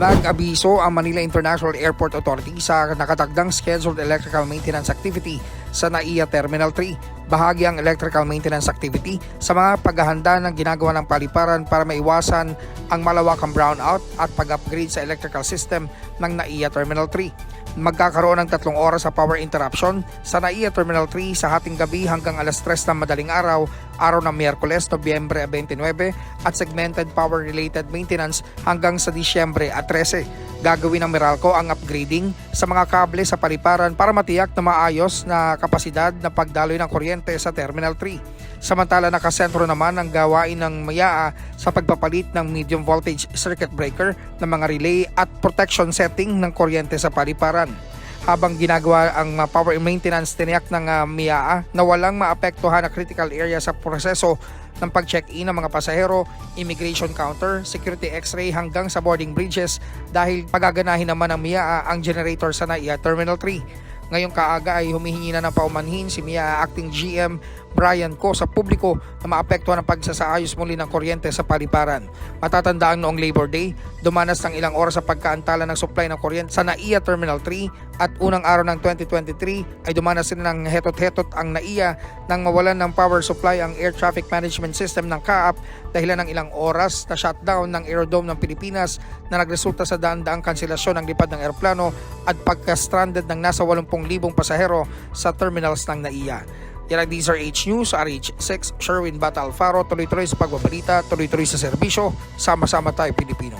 Nag-abiso ang Manila International Airport Authority sa nakatagdang scheduled electrical maintenance activity sa NAIA Terminal 3. Bahagi ang electrical maintenance activity sa mga paghahanda ng ginagawa ng paliparan para maiwasan ang malawakang brownout at pag-upgrade sa electrical system ng NAIA Terminal 3 magkakaroon ng tatlong oras sa power interruption sa NAIA Terminal 3 sa hating gabi hanggang alas 3 ng madaling araw, araw ng Miyerkules, Nobyembre 29 at segmented power-related maintenance hanggang sa Disyembre at 13. Gagawin ng Meralco ang upgrading sa mga kable sa paliparan para matiyak na maayos na kapasidad na pagdaloy ng kuryente sa Terminal 3. Samantala nakasentro naman ang gawain ng Mayaa sa pagpapalit ng medium voltage circuit breaker ng mga relay at protection setting ng kuryente sa paliparan. Habang ginagawa ang uh, power maintenance tiniyak ng uh, MIAA na walang maapektuhan na critical area sa proseso ng pag-check-in ng mga pasahero, immigration counter, security x-ray hanggang sa boarding bridges dahil pagaganahin naman ng MIAA ang generator sa NAIA Terminal 3. Ngayong kaaga ay humihingi na ng paumanhin si MIA Acting GM Brian Ko sa publiko na maapektuhan ang pagsasaayos muli ng kuryente sa paliparan. Matatandaan noong Labor Day, dumanas ng ilang oras sa pagkaantala ng supply ng kuryente sa NAIA Terminal 3 at unang araw ng 2023 ay dumanas din ng hetot-hetot ang NAIA nang mawalan ng power supply ang Air Traffic Management System ng CAAP dahilan ng ilang oras na shutdown ng Aerodome ng Pilipinas na nagresulta sa daan-daang kanselasyon ng lipad ng eroplano at pagka-stranded ng nasa 80,000 pasahero sa terminals ng NAIA. Yan ang DZRH News, RH6, Sherwin Bata Alfaro, tuloy-tuloy sa pagbabalita, tuloy-tuloy sa serbisyo, sama-sama tayo Pilipino.